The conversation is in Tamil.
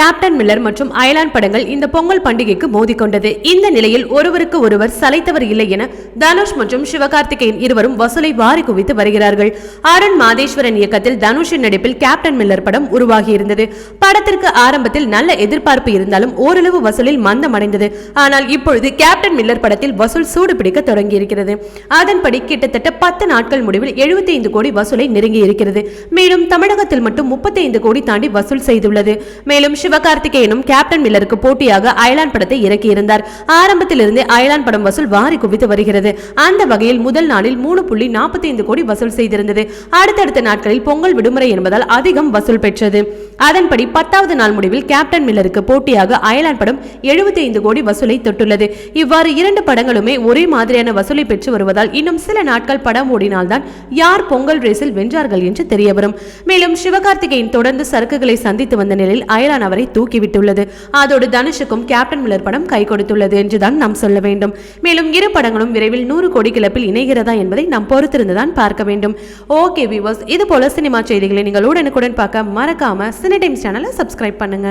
கேப்டன் மில்லர் மற்றும் அயலான் படங்கள் இந்த பொங்கல் பண்டிகைக்கு மோதிக்கொண்டது. இந்த நிலையில் ஒருவருக்கு ஒருவர் சலைத்தவர் இல்லை என தனுஷ் மற்றும் சிவகார்த்திகேயன் இருவரும் வசூலை வாரி குவித்து வருகிறார்கள். அருண் மாதேஸ்வரன் இயக்கத்தில் தனுஷின் நடிப்பில் கேப்டன் மில்லர் படம் உருவாகியிருந்தது. படத்திற்கு ஆரம்பத்தில் நல்ல எதிர்பார்ப்பு இருந்தாலும் ஓரளவு வசூலில் மந்தமடைந்தது. ஆனால் இப்பொழுது கேப்டன் மில்லர் படத்தில் வசூல் சூடு பிடிக்க தொடங்கியிருக்கிறது. அதன்படி கிட்டத்தட்ட பத்து நாட்கள் முடிவில் எழுபத்தி ஐந்து கோடி வசூலை நெருங்கி இருக்கிறது மேலும் தமிழகத்தில் மட்டும் முப்பத்தி ஐந்து கோடி தாண்டி வசூல் செய்துள்ளது. மேலும் சிவகார்த்திகேயனும் கேப்டன் மில்லருக்கு போட்டியாக அயலான் படத்தை இறக்கியிருந்தார். ஆரம்பத்திலிருந்தே அயலான் படம் வசூல் வாரி குவித்து வருகிறது. அந்த வகையில் முதல் நாளில் மூணு புள்ளி நாற்பத்தி ஐந்து கோடி வசூல் செய்திருந்தது. அடுத்தடுத்த நாட்களில் பொங்கல் விடுமுறை என்பதால் அதிகம் வசூல் பெற்றது. அதன்படி பத்தாவது நாள் முடிவில் கேப்டன் மில்லருக்கு போட்டியாக அயலான் படம் எழுபத்தி ஐந்து கோடி வசூலை தொட்டுள்ளது. இவ்வாறு இரண்டு படங்களுமே ஒரே மாதிரியான வசூலை பெற்று வருவதால் இன்னும் சில நாட்கள் படம் ஓடினால்தான் யார் பொங்கல் ரேஸில் வென்றார்கள் என்று தெரியவரும். மேலும் சிவகார்த்திகேயன் தொடர்ந்து சரக்குகளை சந்தித்து வந்த நிலையில் அயலான் அவரை தூக்கிவிட்டுள்ளது. அதோடு தனுஷுக்கும் கேப்டன் மில்லர் படம் கை கொடுத்துள்ளது என்றுதான் நாம் சொல்ல வேண்டும். மேலும் இரு படங்களும் விரைவில் நூறு கோடி கிளப்பில் இணைகிறதா என்பதை நாம் பொறுத்திருந்துதான் பார்க்க வேண்டும். ஓகே விவர்ஸ் இது போல சினிமா செய்திகளை நீங்கள் உடனுக்குடன் பார்க்க மறக்காம சினி டைம்ஸ் சேனலை சப்ஸ்கிரைப் பண்ணுங்க.